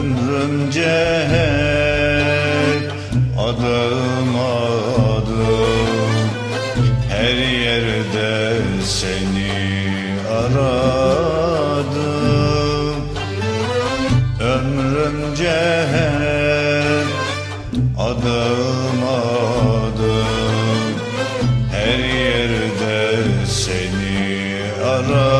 Ömrümce hep adım adım. Her yerde seni aradım. Ömrümce hep adım adım. Her yerde seni aradım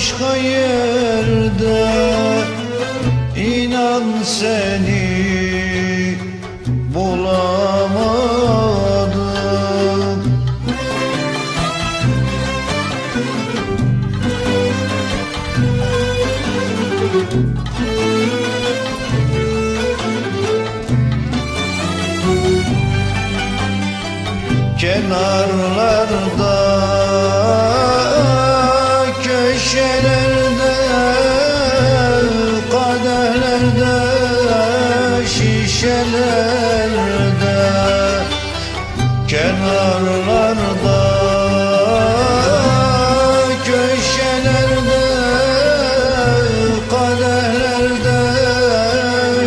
başka yerde inan seni bulamadım. Kenarlarda şişelerde kenarlarda köşelerde kadehlerde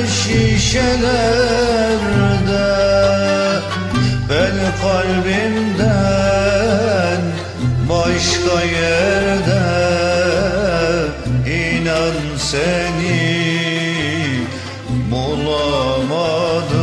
şişelerde. Ben kalbimden başka yerde inan seni bulamadım